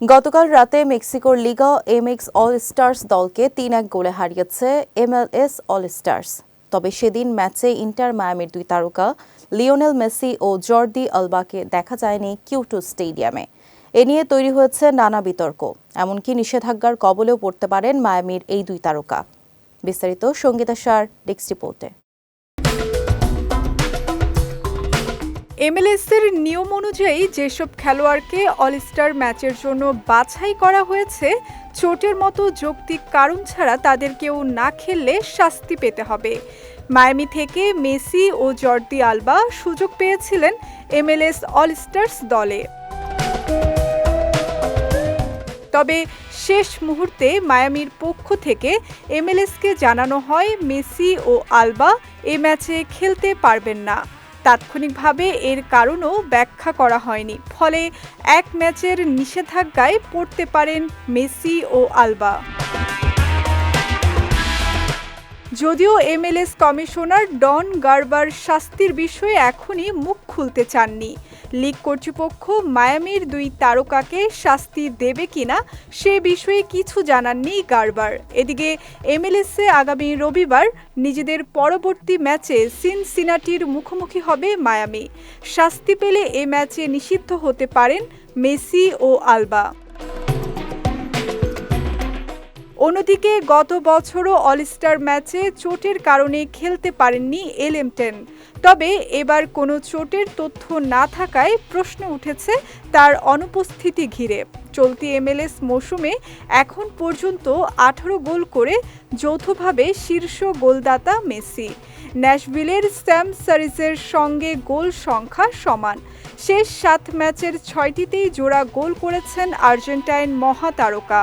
গতকাল রাতে মেক্সিকোর লিগা এমএক্স অল স্টার্স দলকে তিন এক গোলে হারিয়েছে এমএলএস অল স্টার্স তবে সেদিন ম্যাচে ইন্টার মায়ামির দুই তারকা, লিওনেল মেসি ও জর্দি আলবাকে দেখা যায়নি কিউটু স্টেডিয়ামে। এ নিয়ে তৈরি হয়েছে নানা বিতর্ক, এমনকি নিষেধাজ্ঞার কবলেও পড়তে পারেন মায়ামির এই দুই তারকা। বিস্তারিত সঙ্গীতা সার, ডেস্ক রিপোর্টে। এমএলএসের নিয়ম অনুযায়ী যেসব খেলোয়াড়কে অলস্টার ম্যাচের জন্য বাছাই করা হয়েছে, চোটের মতো যৌক্তিক কারণ ছাড়া তাদের কেউ না খেললে শাস্তি পেতে হবে। মায়ামি থেকে মেসি ও জর্দি আলবা সুযোগ পেয়েছিলেন এমএলএস অলস্টার্স দলে। তবে শেষ মুহূর্তে মায়ামির পক্ষ থেকে এমএলএসকে জানানো হয়, মেসি ও আলবা এ ম্যাচে খেলতে পারবেন না। তাৎক্ষণিকভাবে এর কারণও ব্যাখ্যা করা হয়নি। ফলে এক ম্যাচের নিষেধাজ্ঞায় পড়তে পারেন মেসি ও আলবা। যদিও এমএলএস কমিশনার ডন গার্বার শাস্তির বিষয়ে এখনই মুখ খুলতে চাননি। লিগ কর্তৃপক্ষ মায়ামির দুই তারকাকে শাস্তি দেবে কিনা সে বিষয়ে কিছু জানাননি গারবার। এদিকে এমএলএসে আগামী রবিবার নিজেদের পরবর্তী ম্যাচে সিনসিনাটির মুখোমুখি হবে মায়ামি। শাস্তি পেলে এ ম্যাচে নিষিদ্ধ হতে পারেন মেসি ও আলবা। অন্যদিকে গত বছরও অলস্টার ম্যাচে চোটের কারণে খেলতে পারেননি এলএমটেন তবে এবার কোনো চোটের তথ্য না থাকায় প্রশ্ন উঠেছে তার অনুপস্থিতি ঘিরে। চলতি এমএলএস মৌসুমে এখন পর্যন্ত আঠারো গোল করে যৌথভাবে শীর্ষ গোলদাতা মেসি। ন্যাশভিলের স্যাম সারিসের সঙ্গে গোল সংখ্যা সমান। শেষ সাত ম্যাচের ছয়টিতেই জোড়া গোল করেছেন আর্জেন্টাইন মহাতারকা।